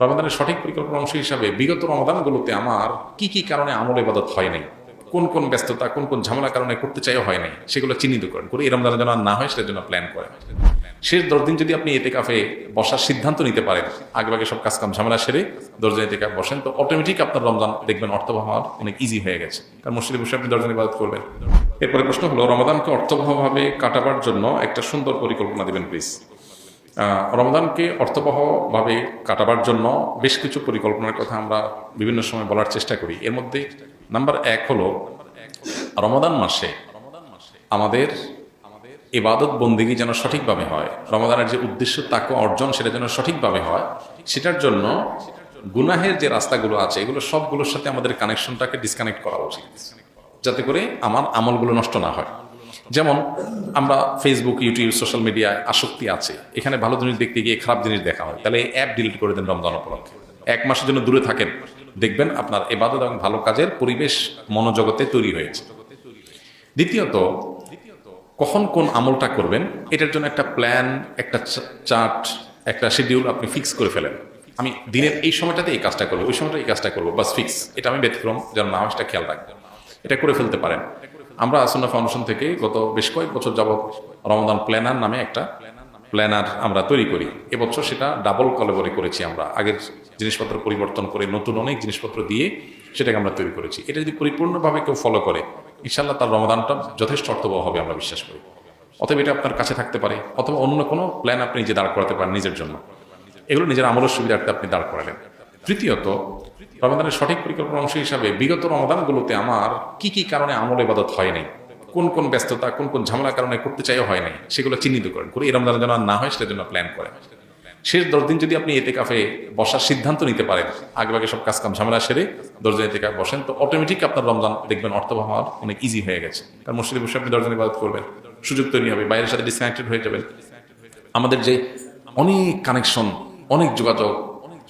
রমাদানের সঠিক পরিকল্পনা অংশ হিসাবে বিগত রমাদানগুলোতে আমার কি কি কারণে আমল ইবাদত হয় নাই? কোন কোন ব্যস্ততা, কোন কোন ঝামেলা কারণে করতে চাইও হয় নাই? সেগুলো চিহ্নিত করেন, করে রমজানের জন্য না হয় সেটার জন্য প্ল্যান করেন। শেষ দশ দিন যদি আপনি এতে কাফে বসার সিদ্ধান্ত নিতে পারেন আগেভাগে সব কাজ কাম ঝামেলা সেরে দশদিন এতে কাপ বসেন, তো অটোমেটিক আপনার রমজান দেখবেন অর্থবহ হওয়ার অনেক ইজি হয়ে গেছে। কারণ মসজিদে বসে আপনি দশদিন ইবাদত করবেন। এরপরে প্রশ্ন হলো, রমাদানকে অর্থবহভাবে কাটাবার জন্য একটা সুন্দর পরিকল্পনা দিবেন প্লিজ রমদানকে অর্থবহভাবে কাটাবার জন্য বেশ কিছু পরিকল্পনার কথা আমরা বিভিন্ন সময় বলার চেষ্টা করি। এর মধ্যে নাম্বার এক হলো রমদান মাসে আমাদের ইবাদত বন্দিগি যেন সঠিকভাবে হয় রমাদানের যে উদ্দেশ্য তাকে অর্জন সেটা যেন সঠিকভাবে হয়, সেটার জন্য গুনাহের যে রাস্তাগুলো আছে, এগুলো সবগুলোর সাথে আমাদের কানেকশনটাকে ডিসকানেক্ট করা উচিত। যাতে করে আমার আমলগুলো নষ্ট না হয়। যেমন আমরা ফেসবুক ইউটিউব সোশ্যাল মিডিয়ায় আসক্তি আছে। এখানে ভালো জিনিস দেখতে গিয়ে খারাপ জিনিস দেখা হয়। তাহলে এই অ্যাপ ডিলিট করে দেন রমজান উপলক্ষে। এক মাসের জন্য দূরে থাকেন। দেখবেন আপনার এবাদত এবং ভালো কাজের পরিবেশ মনোজগতে তৈরি হয়েছে। দ্বিতীয়ত, কখন কোন আমলটা করবেন, এটার জন্য একটা প্ল্যান একটা চার্ট একটা শিডিউল আপনি ফিক্স করে ফেলেন। আমি দিনের এই সময়টাতে এই কাজটা করব, ওই সময়টা এই কাজটা করব, বাস ফিক্স এটা আমি ব্যতিক্রম, যেন না সেটা খেয়াল রাখব এটা করে ফেলতে পারেন। আমরা আসন্না ফাউন্ডেশন থেকে গত বেশ কয়েক বছর যাবৎ রমদান প্ল্যানার নামে একটা প্ল্যানার আমরা তৈরি করি। এবছর সেটা ডাবল কলেবরে করেছি আমরা। আগের জিনিসপত্র পরিবর্তন করে নতুন অনেক জিনিসপত্র দিয়ে সেটাকে আমরা তৈরি করেছি। এটা যদি পরিপূর্ণভাবে কেউ ফলো করে ইনশাল্লাহ তার রমাদানটা যথেষ্ট অর্থবহ হবে আমরা বিশ্বাস করি। অতএব এটা আপনার কাছে থাকতে পারে, অথবা অন্য কোনো প্ল্যান আপনি নিজে দাঁড় করাতে পারেন নিজের জন্য। এগুলো নিজের আমলের সুবিধার্থে আপনি দাঁড় করালেন। তৃতীয়ত রমাদানের সঠিক পরিকল্পনা অংশ হিসাবে বিগত রমাদানগুলোতে আমার কি কি কারণে আমল ইবাদত হয় নাই? কোন কোন ব্যস্ততা, কোন কোন ঝামেলার কারণে করতে চাইও হয় নাই? সেগুলো চিহ্নিত করেন। করে জন্য আর না হয় সেটার জন্য প্ল্যান করেন। শেষ দশ দিন যদি আপনি এতে কাফে বসার সিদ্ধান্ত নিতে পারেন, আগেভাগে সব কাজ কাম ঝামেলা সেরে দশ দিন এতে কাফে বসেন, তো অটোমেটিক আপনার রমজান, দেখবেন অর্থবহ হওয়ার অনেক ইজি হয়ে গেছে। কারণ মসজিদে বসে আপনি দশ দিন ইবাদত করবেন, সুযোগ তৈরি হবে, বাইরের সাথে ডিসকানেক্টেড হয়ে যাবেন। আমাদের যে অনেক কানেকশন অনেক যোগাযোগ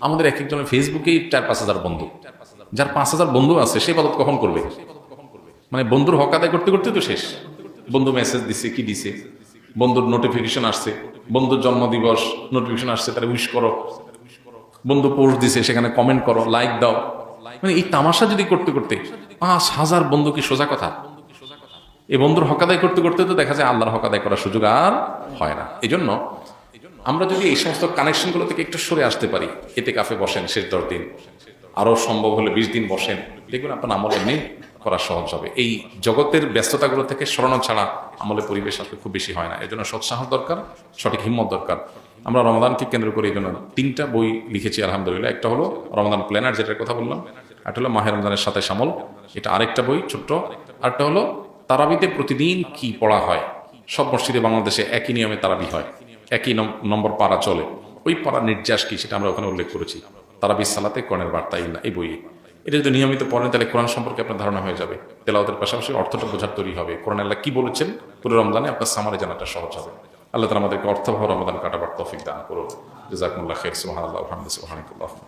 আমাদের এক একজনের ফেসবুকেই চার পাঁচ হাজার বন্ধু। যার পাঁচ হাজার বন্ধু আছে, সে পদত কখন করবে। মানে বন্ধুর হক আদায় করতে করতে তো শেষ। বন্ধু মেসেজ দিছে, কি দিছে? বন্ধুর নোটিফিকেশন আসছে। বন্ধুর জন্মদিবস নোটিফিকেশন আসছে তাহলে উইশ করো। বন্ধু পোস্ট দিছে, সেখানে কমেন্ট করো লাইক দাও। মানে এই তামাশা যদি করতে করতে পাঁচ হাজার বন্ধু কি সোজা কথা? এই বন্ধুর হক আদায় করতে করতে তো দেখা যায় আল্লাহর হক আদায় করার সুযোগ আর হয় না। এই জন্য আমরা যদি এই সমস্ত কানেকশনগুলো থেকে একটু সরে আসতে পারি এতে কাফে বসেন, শেষ দশ দিন। আরও সম্ভব হলে বিশ দিন বসেন। দেখবেন আপনার আমল এমনি করা সহজ হবে। এই জগতের ব্যস্ততাগুলো থেকে সরানো ছাড়া আমলের পরিবেশ আসলে খুব বেশি হয় না। এর জন্য সৎসাহস দরকার, সঠিক হিম্মত দরকার। আমরা রমাদানকে কেন্দ্র করে এই জন্য তিনটা বই লিখেছি, আলহামদুলিল্লাহ। একটা হলো রমাদান প্ল্যানার, যেটার কথা বললাম। একটা হলো মাহের রমজানের সাথে সামল। এটা আরেকটা বই, ছোট্ট। আরেকটা হলো তারাবিতে প্রতিদিন কি পড়া হয়? সব মসজিদে বাংলাদেশে একই নিয়মে তারাবি হয়। একই নম- নম্বর পাড়া চলে। ওই পাড়া নির্যাস কি সেটা আমরা ওখানে উল্লেখ করেছি। তারা সালাতে কর্ণের বার্তা না এই বইয়ে। এটা যদি নিয়মিত পড়েন তাহলে কোরআন সম্পর্কে আপনার ধারণা হয়ে যাবে। তেলাওয়াতের পাশাপাশি অর্থটা বোঝার তৈরি হবে। কোরআন আল্লাহ কি বলেছেন? পুরো রমজানে আপনার সামারে জানাটা সহজ হবে। আল্লাহ তালা আমাদেরকে অর্থভাব রমদান কাটাবার তফিক দান করুন। জাজাকুল্লাহ খের আল্লাহ